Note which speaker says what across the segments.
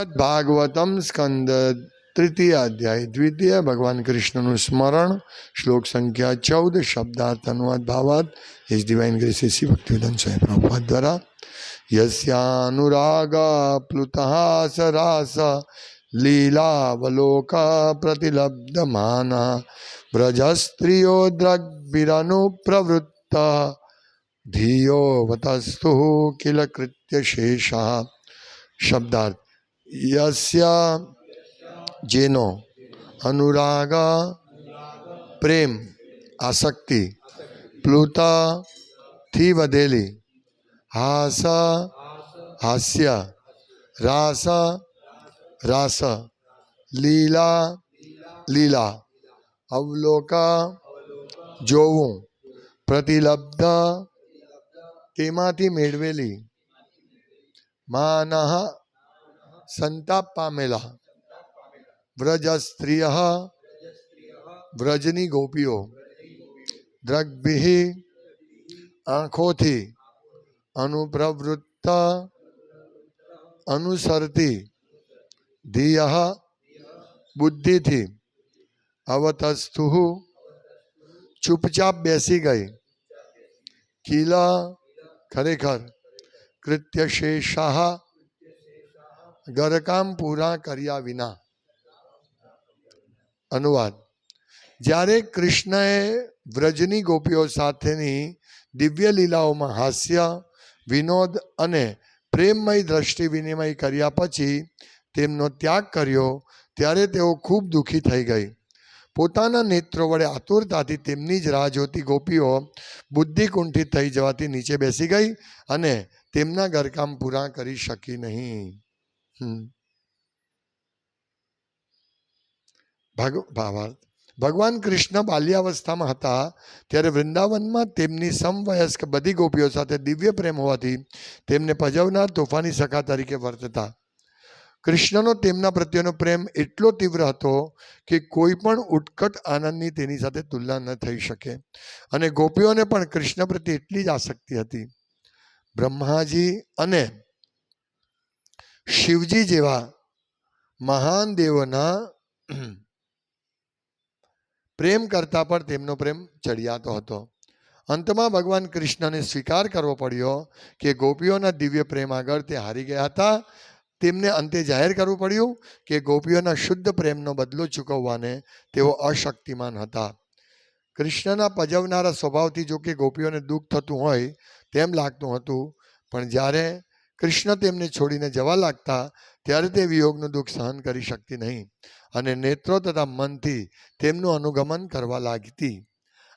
Speaker 1: ભાગવતમ સ્કંદ તૃતીય અધ્યાય દ્વિતીય ભગવાન કૃષ્ણનું સ્મરણ શ્લોક સંખ્યા ચૌદ શબ્દાર્થ અનુવાદ ભાવાર્થ his divine grace A C Bhaktivedanta Swami Prabhupada દ્વારા યસ્યાનુરાગ પ્લુતહાસ રાસ લીલાવલોક પ્રતિલબ્ધમાન વ્રજસ્ત્રિયો દ્રગ્ભિરનુપ્રવૃત્ત ધિયો વતસ્તુ કિલ કૃત્ય શેષ શબ્દાર્થ યસ્ય જેનો અનુરાગ પ્રેમ આસક્તિ પ્લુતાથી વધેલી હાસ હાસ્ય રાસ રાસ લીલા લીલા અવલોક જોવું પ્રતિલબ્ધ તેમાંથી મેળવેલી માનહ સંતાપ પામેલા વ્રજ સ્ત્રીય વ્રજની ગોપીઓ. દ્રગ્ભિ આંખોથી અનુપ્રવૃત્ત અનુસરતી. ધિય બુદ્ધિથી અવતસ્થુ ચૂપચાપ બેસી ગઈ. કિલા ખરેખર કૃત્ય શેષાહ ઘરકામ પૂરા કર્યા વિના. અનુવાદ. જ્યારે કૃષ્ણએ વ્રજની ગોપીઓ સાથેની દિવ્ય લીલાઓમાં હાસ્ય, વિનોદ અને પ્રેમમય દ્રષ્ટિ વિનિમય કર્યા પછી તેમનો ત્યાગ કર્યો, ત્યારે તેઓ ખૂબ દુઃખી થઈ ગઈ. પોતાના નેત્રો વડે આતુરતાથી તેમની જ રાહ જોતી ગોપીઓ બુદ્ધિકુંઠિત થઈ જવાથી નીચે બેસી ગઈ અને તેમના ઘરકામ પૂરા કરી શકી નહીં. હમ. ભાગ ભાવાર્થ ભગવાન કૃષ્ણ બાલ્યાવસ્થામાં હતા ત્યારે વૃંદાવનમાં તેમની સમવયસ્ક બધી ગોપીઓ સાથે દિવ્ય પ્રેમ હોવાથી તેમને પજવનાર તોફાની સખા તરીકે વર્તતા કૃષ્ણનો તેમના પ્રત્યેનો પ્રેમ એટલો તીવ્ર હતો કે કોઈ પણ ઉત્કટ આનંદની તેની સાથે તુલના ન થઈ શકે અને ગોપીઓને પણ કૃષ્ણ પ્રત્યે એટલી જ આસક્તિ હતી બ્રહ્માજી અને શિવજી જેવા મહાન દેવોના પ્રેમ કરતા પણ તેમનો પ્રેમ ચડિયાતો હતો. અંતમાં ભગવાન કૃષ્ણને સ્વીકાર કરવો પડ્યો કે ગોપીઓના દિવ્ય પ્રેમ આગળ તે હારી ગયા હતા. તેમને અંતે જાહેર કરવું પડ્યું કે ગોપીઓના શુદ્ધ પ્રેમનો બદલો ચૂકવવાને તેઓ અશક્તિમાન હતા. કૃષ્ણના પજવનારા સ્વભાવથી જો કે ગોપીઓને દુઃખ થતું હોય તેમ લાગતું હતું, પણ જ્યારે કૃષ્ણ તેમને છોડીને જવા લાગતા, ત્યારે તે વિયોગનું દુઃખ સહન કરી શકતી નહીં અને નેત્રો તથા મનથી તેમનું અનુગમન કરવા લાગતી.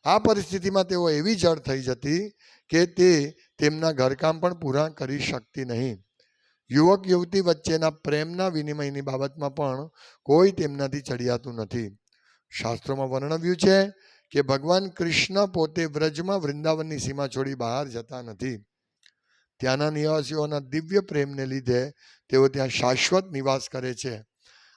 Speaker 1: આ પરિસ્થિતિમાં તેઓ એવી જળ થઈ જતી કે તે તેમના ઘરકામ પણ પૂરા કરી શકતી નહીં. યુવક યુવતી વચ્ચેના પ્રેમના વિનિમયની બાબતમાં પણ કોઈ તેમનાથી ચડિયાતું નથી. શાસ્ત્રોમાં વર્ણવ્યું છે કે ભગવાન કૃષ્ણ પોતે વ્રજમાં વૃંદાવનની સીમા છોડી બહાર જતા નથી. ત્યાંના નિવાસીઓના દિવ્ય પ્રેમને લીધે તેઓ ત્યાં શાશ્વત નિવાસ કરે છે.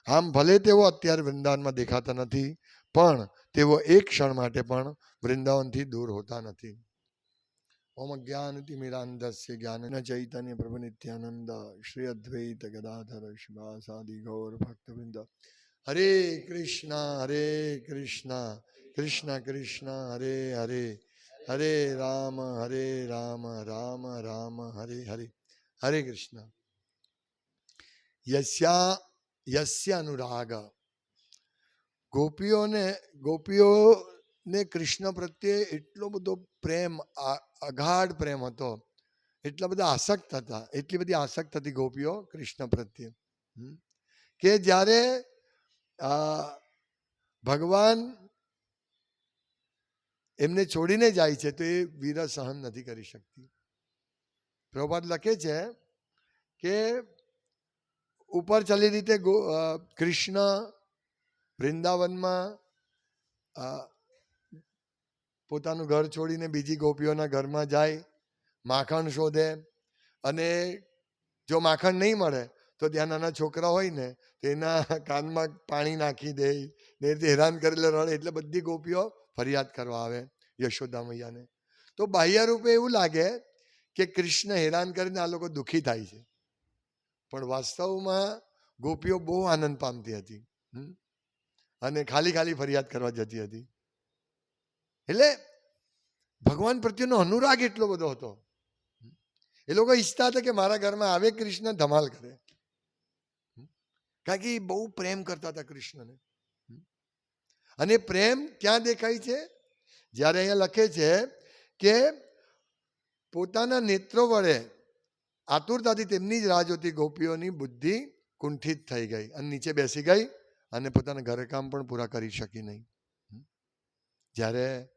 Speaker 1: આમ ભલે તેઓ અત્યારે વૃંદાવનમાં દેખાતા નથી, પણ તેઓ એક ક્ષણ માટે પણ વૃંદાવનથી દૂર હોતા નથી. ઓમ જ્ઞાન તિમિરાંધસ્ય જ્ઞાન ચૈતન્ય પ્રભુ નિત્યાનંદ, શ્રી અદ્વૈત ગદાધર શિવાસાદિ ગૌર ભક્તવૃંદ. હરે કૃષ્ણ હરે કૃષ્ણ કૃષ્ણ કૃષ્ણ, હરે હરે. હરે રામ હરે રામ રામ રામ હરે હરે હરે કૃષ્ણ યસ્યા યસ્ય અનુરાગ ગોપીઓને ગોપીઓને કૃષ્ણ પ્રત્યે એટલો બધો પ્રેમ આ- અગાઢ પ્રેમ હતો એટલા બધા આસક્ત હતા એટલી બધી આસક્ત હતી ગોપીઓ કૃષ્ણ પ્રત્યે હમ. કે જ્યારે આ ભગવાન એમને છોડીને જાય છે, તો એ વીર સહન નથી કરી શકતી. પ્રભાત લખે છે કે ઉપર ચાલી રીતે કૃષ્ણ વૃંદાવનમાં પોતાનું ઘર છોડીને બીજી ગોપીઓના ઘરમાં જાય, માખણ શોધે અને જો માખણ નહીં મળે, તો ત્યાં નાના છોકરા હોય ને, તો એના કાનમાં પાણી નાખી દે, ને હેરાન કરેલો રડે એટલે બધી ગોપીઓ ફરિયાદ કરવા આવે યશોદા મૈયાને. તો બાહ્ય રૂપે એવું લાગે કે કૃષ્ણ હેરાન કરીને આ લોકો દુઃખી થાય છે. પણ વાસ્તવમાં ગોપીઓ બહુ આનંદ પામતી હતી. અને ખાલી ખાલી ફરિયાદ કરવા જતી હતી. એટલે ભગવાન પ્રત્યેનો અનુરાગ એટલો બધો હતો. એ લોકો ઈચ્છતા હતા કે મારા ઘરમાં આવે કૃષ્ણ ધમાલ કરે. કારણ કે એ બહુ પ્રેમ કરતા હતા કૃષ્ણને. અને પ્રેમ ક્યાં દેખાય છે? જ્યારે અહીંયા લખે છે કે પોતાના નેત્રો વડે આતુરતાથી તેમની જ રાહ જોતી ગોપીઓની બુદ્ધિ કુંઠિત થઈ ગઈ અને નીચે બેસી ગઈ અને પોતાના ઘરકામ પણ પૂરા કરી શકી નહીં. જ્યારે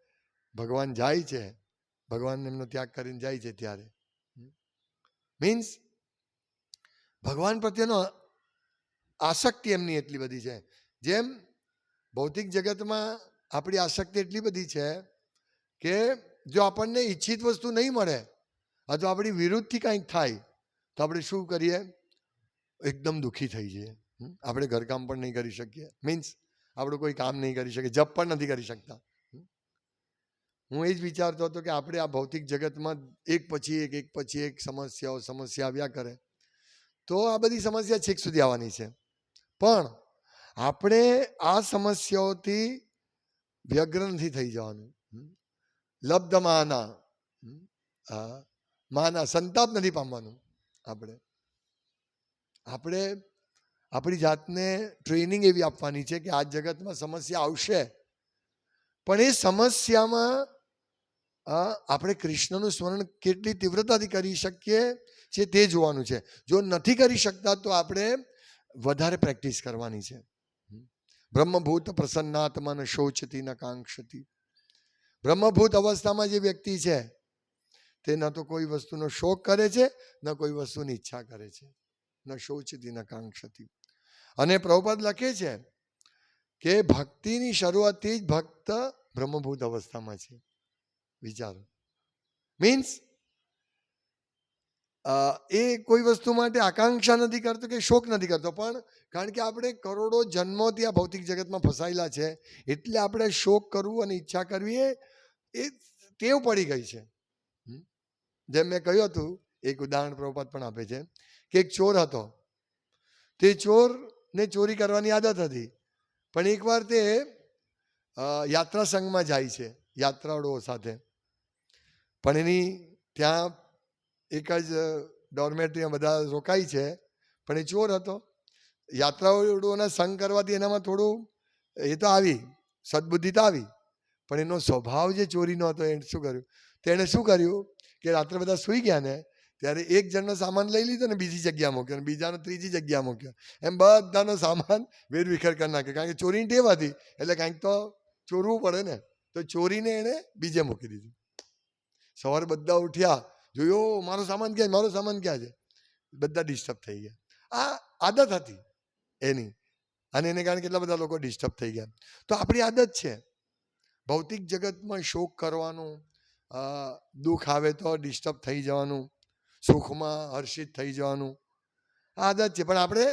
Speaker 1: ભગવાન જાય છે ભગવાન એમનો ત્યાગ કરીને જાય છે ત્યારે. મીન્સ ભગવાન પ્રત્યેનો આસક્તિ એમની એટલી બધી છે. જેમ ભૌતિક જગતમાં આપણી આસક્તિ એટલી બધી છે કે જો આપણને ઈચ્છિત વસ્તુ નહીં મળે, અથવા આપણી વિરુદ્ધથી કાંઈક થાય, તો આપણે શું કરીએ? એકદમ દુઃખી થઈ જઈએ? આપણે ઘરકામ પણ નહીં કરી શકીએ. મીન્સ આપણું કોઈ કામ નહીં કરી શકીએ જપ પણ નથી કરી શકતા. હું એ જ વિચારતો હતો કે આપણે આ ભૌતિક જગતમાં એક પછી એક એક પછી એક સમસ્યાઓ સમસ્યા આવ્યા કરે, તો આ બધી સમસ્યા છેક સુધી આવવાની છે. પણ આપણે આ સમસ્યાઓથી વ્યગ્ર નથી થઈ જવાનું? લબ્ધ માના? આ માના સંતાપ નથી પામવાનું આપણે. આપણે આપણી જાતને ટ્રેનિંગ એવી આપવાની છે કે આ જગતમાં સમસ્યા આવશે. પણ એ સમસ્યામાં આપણે કૃષ્ણનું સ્મરણ કેટલી તીવ્રતાથી કરી શકીએ છે તે જોવાનું છે. જો નથી કરી શકતા તો આપણે વધારે પ્રેક્ટિસ કરવાની છે. બ્રહ્મભૂત પ્રસન્નાત્મન શોચતી ન કાંક્ષતી બ્રહ્મભૂત અવસ્થામાં જે વ્યક્તિ છે, તે ન તો કોઈ વસ્તુનો શોક કરે છે, ન કોઈ વસ્તુની ઈચ્છા કરે છે, ન શોચતી ન કાંક્ષતી અને પ્રભુપદ લખે છે કે ભક્તિની શરૂઆતથી જ ભક્ત બ્રહ્મભૂત અવસ્થામાં છે. વિચારો. મીન્સ એ કોઈ વસ્તુ માટે આકાંક્ષા નથી કરતો કે શોક નથી કરતો. પણ કારણ કે આપણે કરોડો જન્મોથી આ ભૌતિક જગતમાં ફસાયેલા છે, એટલે આપણે શોક કરવું અને ઈચ્છા કરવી એ ટેવ પડી ગઈ છે. જેમ મેં કહ્યું હતું, એક ઉદાહરણ પ્રભુપાત પણ આપે છે, કે એક ચોર હતો. તે ચોરને ચોરી કરવાની આદત હતી. પણ એકવાર તે યાત્રા સંઘમાં જાય છે, યાત્રાળુઓ સાથે. પણ એની ત્યાં એક જ ડોર્મેટરીમાં બધા રોકાય છે. પણ એ ચોર હતો. યાત્રાળુઓના સંગ કરવાથી એનામાં થોડું, એ તો આવી, સદબુદ્ધિ તો આવી. પણ એનો સ્વભાવ જે ચોરીનો હતો એને શું કર્યું? તેણે શું કર્યું કે રાત્રે બધા સૂઈ ગયા ને, ત્યારે એક જણનો સામાન લઈ લીધો ને બીજી જગ્યા મૂક્યો બીજાનો ત્રીજી જગ્યા મૂક્યો. એમ બધાનો સામાન વેરવિખેર કરી નાખ્યો. કારણ કે ચોરીની ટેવ હતી, એટલે કાંઈક તો ચોરવું પડે ને. તો ચોરીને એણે બીજે મૂકી દીધું. સવારે બધા ઉઠ્યા જોયો મારો સામાન ક્યાં મારો સામાન ક્યાં છે? બધા ડિસ્ટર્બ થઈ ગયા. આ આદત હતી એની. અને એને કારણે કેટલા બધા લોકો ડિસ્ટર્બ થઈ ગયા. તો આપણી આદત છે. ભૌતિક જગતમાં શોક કરવાનું દુઃખ આવે તો ડિસ્ટર્બ થઈ જવાનું, સુખમાં હર્ષિત થઈ જવાનું. આ આદત છે. પણ આપણે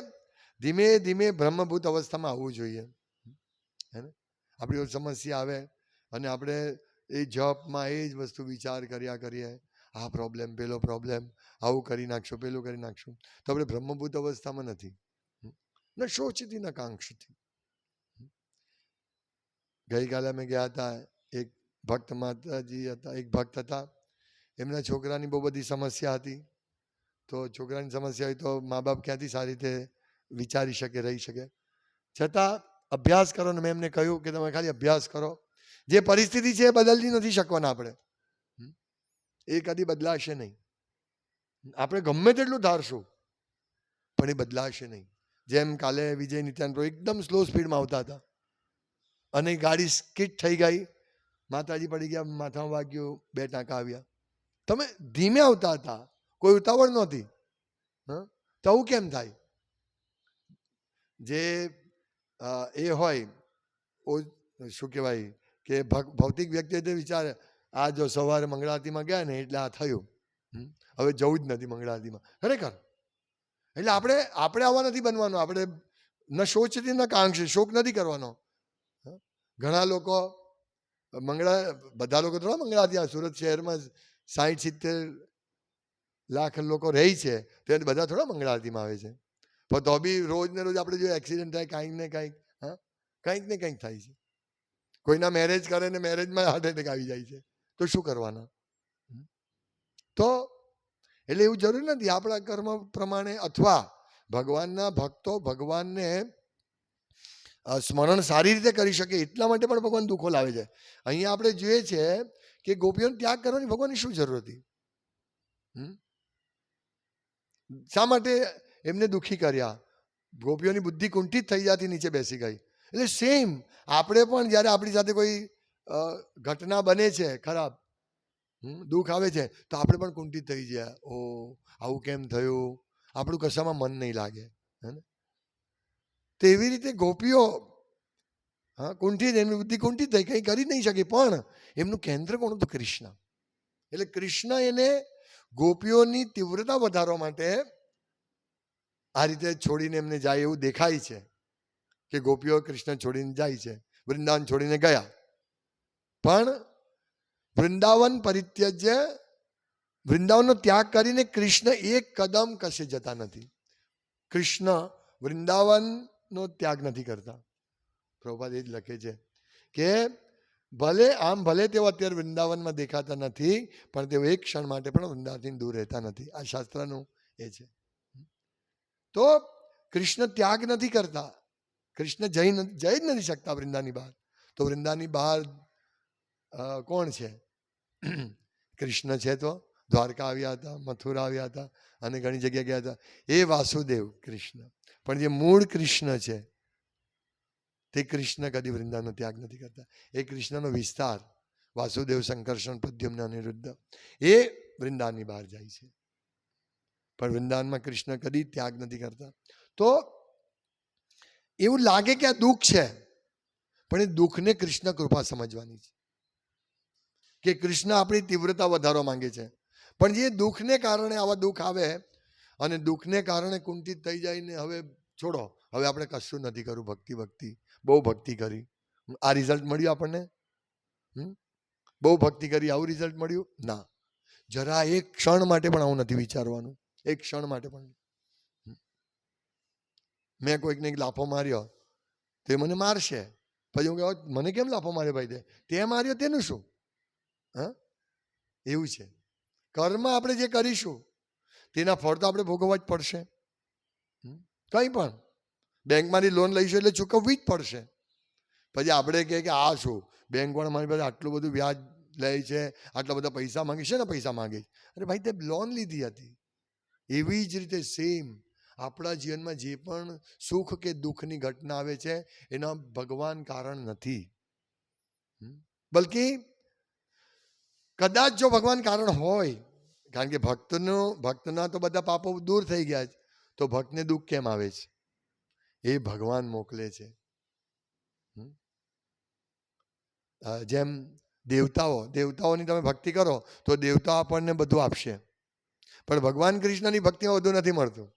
Speaker 1: ધીમે ધીમે બ્રહ્મભૂત અવસ્થામાં આવવું જોઈએ. હે ને? આપણી સમસ્યા આવે અને આપણે એ જપમાં એ જ વસ્તુ વિચાર કર્યા કરીએ. આ પ્રોબ્લેમ પેલો પ્રોબ્લેમ આવું કરી નાખશું, પેલું કરી નાખશું. તો આપણે બ્રહ્મભૂત અવસ્થામાં નથી. ન શોચતી ન કાંક્ષતી ગઈકાલે અમે ગયા હતા, એક ભક્ત માતાજી હતા, એક ભક્ત હતા. એમના છોકરાની બહુ બધી સમસ્યા હતી. તો છોકરાની સમસ્યા હોય તો મા બાપ ક્યાંથી સારી રીતે વિચારી શકે, રહી શકે? છતાં અભ્યાસ કરો ને મેં એમને કહ્યું કે તમે ખાલી અભ્યાસ કરો. જે પરિસ્થિતિ છે એ બદલતી નથી શકવાના આપણે? એ કદી બદલાશે નહીં. આપણે ગમે તેટલું ધારશું, પણ એ બદલાશે નહીં. જેમ કાલે વિજય નિત્યાન પ્રો એકદમ સ્લો સ્પીડમાં આવતા હતા. અને ગાડી સ્કીટ થઈ ગઈ. માતાજી પડી ગયા, માથામાં વાગ્યું, બે ટાંકા આવ્યા. તમે ધીમે આવતા હતા. કોઈ ઉતાવળ નહોતી. હં? તો આવું કેમ થાય? જે એ હોય, ઓ- શું કહેવાય, કે ભૌતિક વ્યક્તિ વિચારે આ જો સવારે મંગળારતીમાં ગયા ને એટલે આ થયું? હવે જવું જ નથી મંગળારતીમાં. ખરેખર. એટલે આપણે આપણે આવા નથી બનવાનું. આપણે ન શોચતી ન કાંક્ષી. શોક નથી કરવાનો? ઘણા લોકો, મંગળા, બધા લોકો થોડા મંગળારતી આ સુરત શહેરમાં સાઠ સિત્તેર લાખ લોકો રહે છે. તે બધા થોડા મંગળારતીમાં આવે છે. પણ તો બી રોજ ને રોજ આપણે જો એક્સિડન્ટ થાય, કાંઈક ને કાંઈક, હા? કંઈક ને કંઈક થાય છે. કોઈના મેરેજ કરે ને મેરેજમાં હાર્ટ એટેક આવી જાય છે. તો શું કરવાના? તો એટલે એવું જરૂરી નથી. આપણા કર્મ પ્રમાણે અથવા ભગવાનના ભક્તો ભગવાનને સ્મરણ સારી રીતે કરી શકે એટલા માટે પણ ભગવાન દુઃખો લાવે છે. અહીંયા આપણે જોઈએ છે કે ગોપીઓને ત્યાગ કરવાની ભગવાનની શું જરૂર હતી? શા માટે એમને દુઃખી કર્યા? ગોપીઓની બુદ્ધિ કુંઠિત થઈ જતી નીચે બેસી ગઈ. એટલે સેમ આપણે પણ જ્યારે આપણી સાથે કોઈ ઘટના બને છે, ખરાબ. દુઃખ આવે છે. તો આપણે પણ કુંઠિત થઈ જાય ઓ આવું કેમ થયું? આપણું કશામાં મન નહીં લાગે, હે ને? તો રીતે ગોપીઓ, હા, કુંઠિત, એમની બુદ્ધિ કુંઠિત થઈ, કંઈ કરી નહીં શકે. પણ એમનું કેન્દ્ર કોણ હતું? કૃષ્ણ. એટલે કૃષ્ણ એને ગોપીઓની તીવ્રતા વધારવા માટે આ રીતે છોડીને એમને જાય એવું દેખાય છે કે ગોપીઓ કૃષ્ણ છોડીને જાય છે. વૃંદાવન છોડીને ગયા. પણ વૃંદાવન પરિત્યજ્ય, વૃંદાવનનો ત્યાગ કરીને કૃષ્ણ એક કદમ કશે જતા નથી. કૃષ્ણ વૃંદાવનનો ત્યાગ નથી કરતા. પ્રભુપાદ એ જ લખે છે કે, ભલે આમ ભલે તેઓ અત્યારે વૃંદાવનમાં દેખાતા નથી, પણ તેઓ એક ક્ષણ માટે પણ વૃંદાવનથી દૂર રહેતા નથી. આ શાસ્ત્રનું એ છે. તો કૃષ્ણ ત્યાગ નથી કરતા. કૃષ્ણ જઈ જઈ જ નથી શકતા વૃંદાની બહાર. તો વૃંદાની બહાર કોણ છે? કૃષ્ણ છે તો? દ્વારકા આવ્યા હતા, મથુરા આવ્યા હતા અને ઘણી જગ્યાએ ગયા હતા. એ વાસુદેવ કૃષ્ણ. પણ જે મૂળ કૃષ્ણ છે, તે કૃષ્ણ કદી વૃંદાવનનો ત્યાગ નથી કરતા. એ કૃષ્ણનો વિસ્તાર વાસુદેવ સંકર્ષણ પદ્યુમ્ન અનિરુદ્ધ એ વૃંદાવનની બહાર જાય છે. પણ વૃંદાવનમાં કૃષ્ણ કદી ત્યાગ નથી કરતા. તો એવું લાગે કે આ દુઃખ છે, પણ એ દુઃખને કૃષ્ણ કૃપા સમજવાની છે. કે કૃષ્ણ આપણી તીવ્રતા વધારવા માંગે છે. પણ જે દુઃખને કારણે આવા દુઃખ આવે અને દુઃખને કારણે કુંઠિત થઈ જાય ને હવે છોડો, હવે આપણે કશું નથી કરવું ભક્તિ ભક્તિ, બહુ ભક્તિ કરી. આ રિઝલ્ટ મળ્યું આપણને? બહુ ભક્તિ કરી, આવું રિઝલ્ટ મળ્યું? ના. જરા એક ક્ષણ માટે પણ આવું નથી વિચારવાનું. એક ક્ષણ માટે પણ. મેં કોઈકને એક લાફો માર્યો. તે મને મારશે. પછી હું કહું, મને કેમ લાફો માર્યો ભાઈ તે માર્યો તેનું શું? હા? એવું છે. કર્મ આપણે જે કરીશું, તેના ફળ તો આપણે ભોગવવા જ પડશે? કંઈ પણ. બેંકમાંથી લોન લઈશું એટલે ચૂકવવી જ પડશે. પછી આપણે કહે કે આ શું? બેંકવાળા મારી પાસે આટલું બધું વ્યાજ લે છે, આટલા બધા પૈસા માંગે છે ને પૈસા માંગે અરે ભાઈ તે લોન લીધી હતી. એવી જ રીતે સેમ આપણા જીવનમાં જે પણ સુખ કે દુઃખની ઘટના આવે છે, એના ભગવાન કારણ નથી. બલકી કદાચ જો ભગવાન કારણ હોય, કારણ કે ભક્તનો, ભક્તના તો બધા પાપો દૂર થઈ ગયા છે, તો ભક્તને દુઃખ કેમ આવે છે? એ ભગવાન મોકલે છે? જેમ દેવતાઓ, દેવતાઓની તમે ભક્તિ કરો, તો દેવતાઓ આપણને બધું આપશે. પણ ભગવાન કૃષ્ણની ભક્તિમાં બધું નથી મળતું.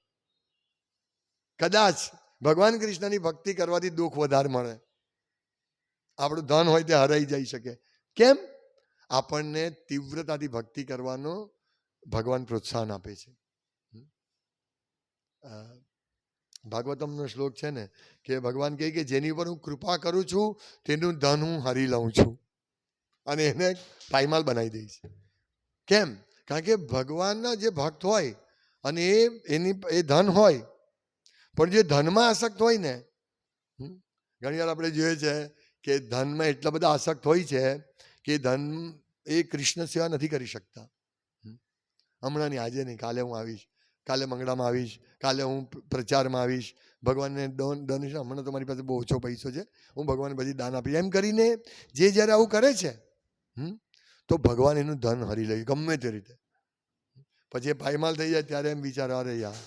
Speaker 1: કદાચ ભગવાન કૃષ્ણની ભક્તિ કરવાથી દુઃખ વધારે મળે. આપણું ધન હોય તે હરાઈ જઈ શકે. કેમ? આપણને તીવ્રતાથી ભક્તિ કરવાનો ભગવાન પ્રોત્સાહન આપે છે. ભાગવતમનો શ્લોક છે ને, કે ભગવાન કહે કે જેની ઉપર હું કૃપા કરું છું, તેનું ધન હું હરી લઉં છું. અને એને પાયમાલ બનાવી દઈશ કેમ? કારણ કે ભગવાનના જે ભક્ત હોય, અને એ, એની, એ ધન હોય, પણ જે ધનમાં આસક્ત હોય ને ઘણીવાર ઘણી વાર આપણે જોઈએ છે કે ધનમાં એટલા બધા આસક્ત હોય છે કે ધન એ કૃષ્ણ સેવા નથી કરી શકતા. હમણાં નહીં આજે નહીં, કાલે હું આવીશ, કાલે મંગળામાં આવીશ, કાલે હું પ્રચારમાં આવીશ. ભગવાનને ડોન ડોનેશન હમણાં તો મારી પાસે બહુ ઓછો પૈસો છે. હું ભગવાનને પછી દાન આપીશ. એમ કરીને જે જ્યારે આવું કરે છે તો ભગવાન એનું ધન હરી લે, ગમે તે રીતે. પછી એ પાયમાલ થઈ જાય ત્યારે એમ વિચાર, અરે યાર,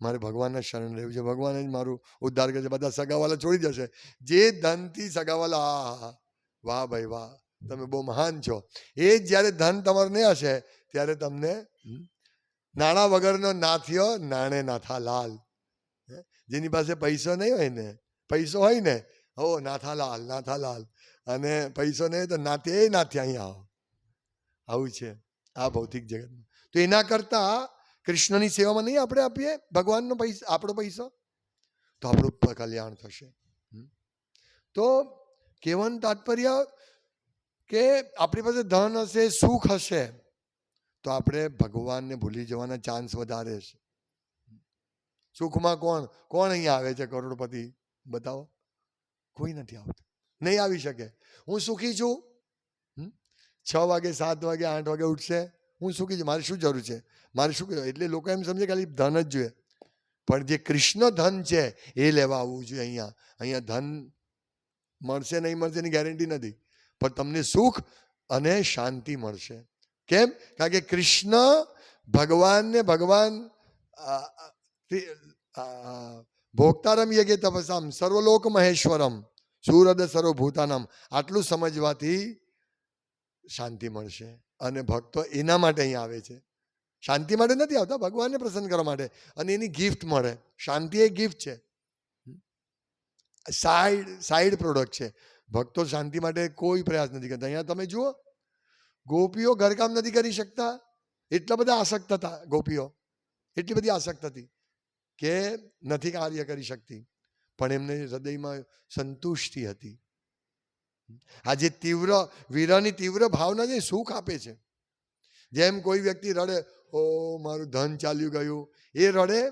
Speaker 1: મારે ભગવાનના શરણ રહેવું છે. ભગવાન જ મારું ઉદ્ધાર કરશે. બધા સગાવાલા છોડી જશે જે ધનથી સગાવાલા વાહ ભાઈ વાહ. તમે બહુ મહાન છો. એ જ જ્યારે ધન તમારું નહીં હશે, ત્યારે તમને નાણાં વગરનો નાથિયો નાણે નાથા લાલ? જેની પાસે પૈસો નહીં હોય ને, પૈસો હોય ને, હો નાથા લાલ નાથા લાલ અને પૈસો નહીં તો નાતે નાથે અહીંયા આવો. આવું છે આ ભૌતિક જગતમાં. તો એના કરતાં કૃષ્ણની સેવામાં નહીં આપણે આપીએ? ભગવાનનો પૈસા, આપણો પૈસો? તો આપણું કલ્યાણ થશે. તો કહેવાનું તાત્પર્ય કે આપણી પાસે ધન હશે, સુખ હશે, તો આપણે ભગવાનને ભૂલી જવાના ચાન્સ વધારે છે. સુખમાં કોણ? કોણ અહીંયા આવે છે કરોડપતિ? બતાવો. કોઈ નથી આવતું. નહીં આવી શકે. હું સુખી છું? છ વાગે, સાત વાગે, આઠ વાગે ઉઠશે? હું સુખી છું. મારે શું જરૂર છે? મારે શું? એટલે લોકો એમ સમજે ખાલી ધન જ જોઈએ. પણ જે કૃષ્ણ ધન છે, એ લેવા આવવું જોઈએ અહીંયા. અહીંયા ધન મળશે, નહીં મળશે એની ગેરંટી નથી. પણ તમને સુખ અને શાંતિ મળશે. કેમ? કારણ કે કૃષ્ણ ભગવાનને ભગવાન ભોગતારમ યજ્ઞ તપસામ સર્વલોક મહેશ્વરમ, સુરદ સર્વભૂતાનમ, આટલું સમજવાથી શાંતિ મળશે. અને ભક્તો એના માટે અહીં આવે છે. શાંતિ માટે નથી આવતા, ભગવાનને પ્રસન્ન કરવા માટે. અને એની ગિફ્ટ મળે. શાંતિ એ ગિફ્ટ છે. સાઈડ સાઈડ પ્રોડક્ટ છે. ભક્તો શાંતિ માટે કોઈ પ્રયાસ નથી કરતા. અહીંયા તમે જુઓ, ગોપીઓ ઘરકામ નથી કરી શકતા. એટલા બધા આસક્ત હતા ગોપીઓ. એટલી બધી આસક્ત હતી કે નથી કાર્ય કરી શકતી. પણ એમને હૃદયમાં સંતુષ્ટિ હતી. આ જે તીવ્ર વીરાની તીવ્ર ભાવના એ સુખ આપે છે. જેમ કોઈ વ્યક્તિ રડે, ઓ, મારું ધન ચાલ્યું ગયું. એ રડે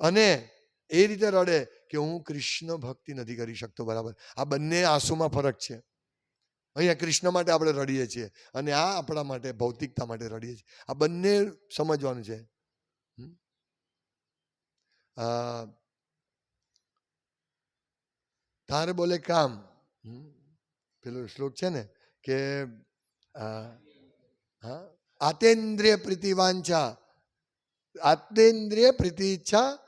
Speaker 1: અને એ રીતે રડે કે હું કૃષ્ણ ભક્તિ નથી કરી શકતો, બરાબર? આ બંને આંસુમાં ફરક છે. અહીંયા કૃષ્ણ માટે આપણે રડીએ છીએ અને આ આપણા માટે ભૌતિકતા માટે રડીએ છીએ. આ બંને સમજવાનું છે. તારે બોલે કામ? પેલો શ્લોક છે ને કે હા? આતેન્દ્રિય પ્રીતિ વાંચા આતેન્દ્રિય પ્રીતિ ઈચ્છા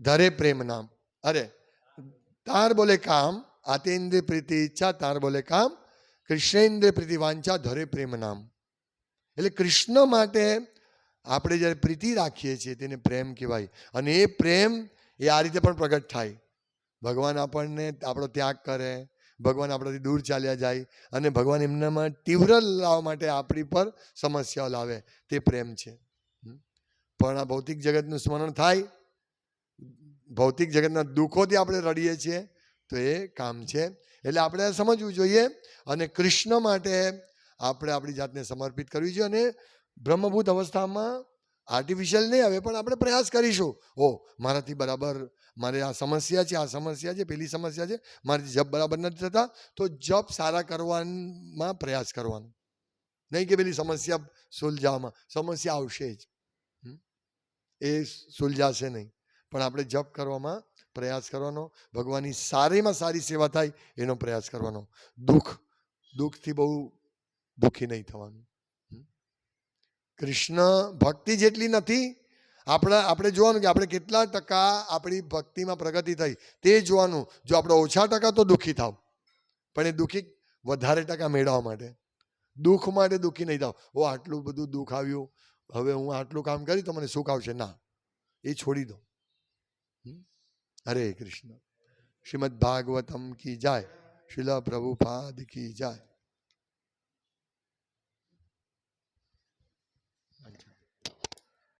Speaker 1: ધરે પ્રેમ નામ અરે તાર બોલે કામ આતેન્દ્ર પ્રીતિ ઈચ્છા તાર બોલે કામ કૃષ્ણેન્દ્ર પ્રીતિ વાંચા ધરે પ્રેમ નામ એટલે કૃષ્ણ માટે આપણે જ્યારે પ્રીતિ રાખીએ છીએ, તેને પ્રેમ કહેવાય. અને એ પ્રેમ એ આ રીતે પણ પ્રગટ થાય. ભગવાન આપણને આપણો ત્યાગ કરે, ભગવાન આપણાથી દૂર ચાલ્યા જાય, અને ભગવાન એમનામાં તીવ્ર લાવવા માટે આપણી પર સમસ્યાઓ લાવે, તે પ્રેમ છે. પણ આ ભૌતિક જગતનું સ્મરણ થાય ભૌતિક જગતના દુઃખોથી આપણે રડીએ છીએ, તો એ કામ છે. એટલે આપણે સમજવું જોઈએ અને કૃષ્ણ માટે આપણે આપણી જાતને સમર્પિત કરવી જોઈએ અને બ્રહ્મભૂત અવસ્થામાં આર્ટિફિશિયલ નહીં આવે, પણ આપણે પ્રયાસ કરીશું. ઓ, મારાથી બરાબર મારે આ સમસ્યા છે, આ સમસ્યા છે, પેલી સમસ્યા છે, મારાથી જપ બરાબર નથી થતા, તો જપ સારા કરવામાં પ્રયાસ કરવાનો. નહીં કે પેલી સમસ્યા સુલઝાવવામાં સમસ્યા આવશે જ? એ સુલઝાશે નહીં. પણ આપણે જપ કરવામાં પ્રયાસ કરવાનો, ભગવાનની સારીમાં સારી સેવા થાય એનો પ્રયાસ કરવાનો. દુઃખ, દુઃખથી બહુ દુઃખી નહીં થવાનું? કૃષ્ણ ભક્તિ જેટલી નથી, આપણા, આપણે જોવાનું કે આપણે કેટલા ટકા આપણી ભક્તિમાં પ્રગતિ થઈ, તે જોવાનું. જો આપણે ઓછા ટકા તો દુઃખી થાવ, પણ એ દુઃખી વધારે ટકા મેળવવા માટે. દુઃખ માટે દુઃખી નહીં થાવ. ઓ, આટલું બધું દુઃખ આવ્યું, હવે હું આટલું કામ કરી તો મને સુખ આવશે. ના. એ છોડી દો? હરે કૃષ્ણ શ્રીમદ ભાગવતમ કી જાય શિલા પ્રભુપાદ કી જાય